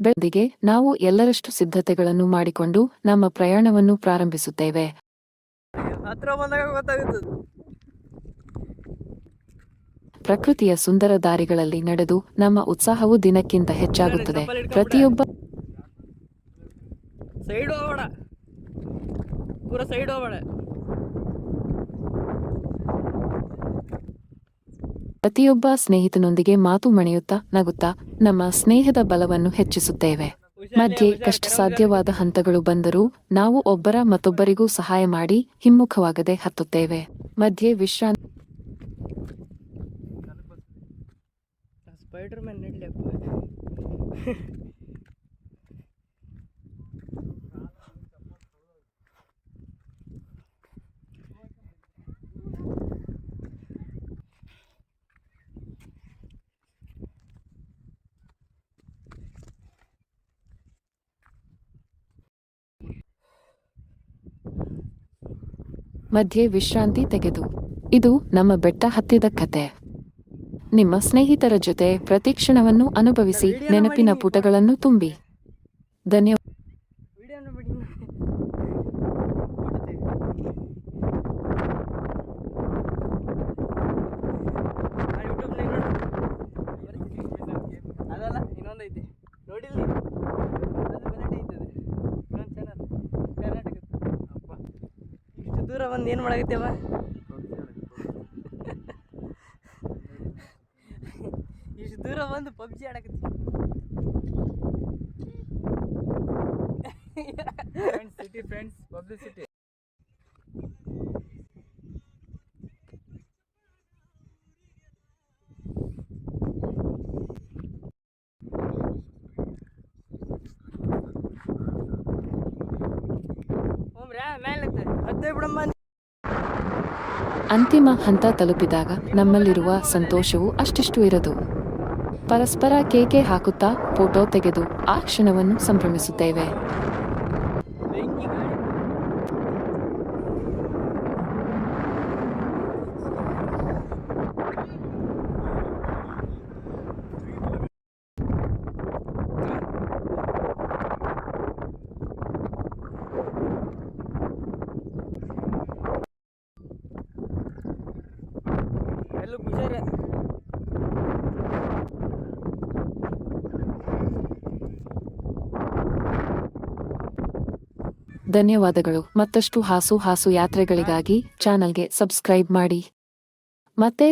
ಬೆಳಗ್ಗೆ ನಾವು ಎಲ್ಲರಷ್ಟು ಸಿದ್ಧತೆಗಳನ್ನು ಮಾಡಿಕೊಂಡು ನಮ್ಮ ಪ್ರಯಾಣವನ್ನು ಪ್ರಾರಂಭಿಸುತ್ತೇವೆ. ಪ್ರಕೃತಿಯ ಸುಂದರ ದಾರಿಗಳಲ್ಲಿ ನಡೆದು ನಮ್ಮ ಉತ್ಸಾಹವು ದಿನಕ್ಕಿಂತ ಹೆಚ್ಚಾಗುತ್ತದೆ. ಪ್ರತಿಯೊಬ್ಬ ಪ್ರತಿಯೊಬ್ಬ ಸ್ನೇಹಿತನೊಂದಿಗೆ ಮಾತು ಮಣೆಯುತ್ತಾ ನಗುತ್ತಾ ನಮ್ಮ ಸ್ನೇಹದ ಬಲವನ್ನು ಹೆಚ್ಚಿಸುತ್ತೇವೆ. ಮಧ್ಯೆ ಕಷ್ಟ ಸಾಧ್ಯವಾದ ಹಂತಗಳು ಬಂದರೂ ನಾವು ಒಬ್ಬರ ಮತ್ತೊಬ್ಬರಿಗೂ ಸಹಾಯ ಮಾಡಿ ಹಿಮ್ಮುಖವಾಗದೆ ಹತ್ತುತ್ತೇವೆ. ಮಧ್ಯೆ ವಿಶ್ರಾಂತಿ ಮಧ್ಯೆ ವಿಶ್ರಾಂತಿ ತೆಗೆದು. ಇದು ನಮ್ಮ ಬೆಟ್ಟ ಹತ್ತಿದ ಕತೆ. ನಿಮ್ಮ ಸ್ನೇಹಿತರ ಜೊತೆ ಪ್ರತಿಕ್ಷಣವನ್ನು ಅನುಭವಿಸಿ ನೆನಪಿನ ಪುಟಗಳನ್ನು ತುಂಬಿ. ಧನ್ಯವಾದ. ದೂರ ಏನು ಮಾಡಾಕತ್ತೇವ ಇಷ್ಟು ದೂರ ಬಂದು ಪಬ್ಜಿ ಆಡಕತ್ತಿ. ಫ್ರೆಂಡ್ಸ್ ಸಿಟಿ ಫ್ರೆಂಡ್ಸ್ ಪಬ್ಲಿಸಿಟಿ ಅಂತಿಮ ಹಂತ ತಲುಪಿದಾಗ ನಮ್ಮಲ್ಲಿರುವ ಸಂತೋಷವು ಅಷ್ಟಿಷ್ಟು ಇರದು. ಪರಸ್ಪರ ಕೇಕೆ ಹಾಕುತ್ತಾ ಫೋಟೋ ತೆಗೆದು ಆ ಕ್ಷಣವನ್ನು ಸಂಭ್ರಮಿಸುತ್ತೇವೆ. ಧನ್ಯವಾದಗಳು. ಮತ್ತಷ್ಟು ಹಾಸು ಹಾಸು ಯಾತ್ರೆಗಳಿಗಾಗಿ ಚಾನಲ್ಗೆ ಸಬ್ಸ್ಕ್ರೈಬ್ ಮಾಡಿ. ಮತ್ತೆ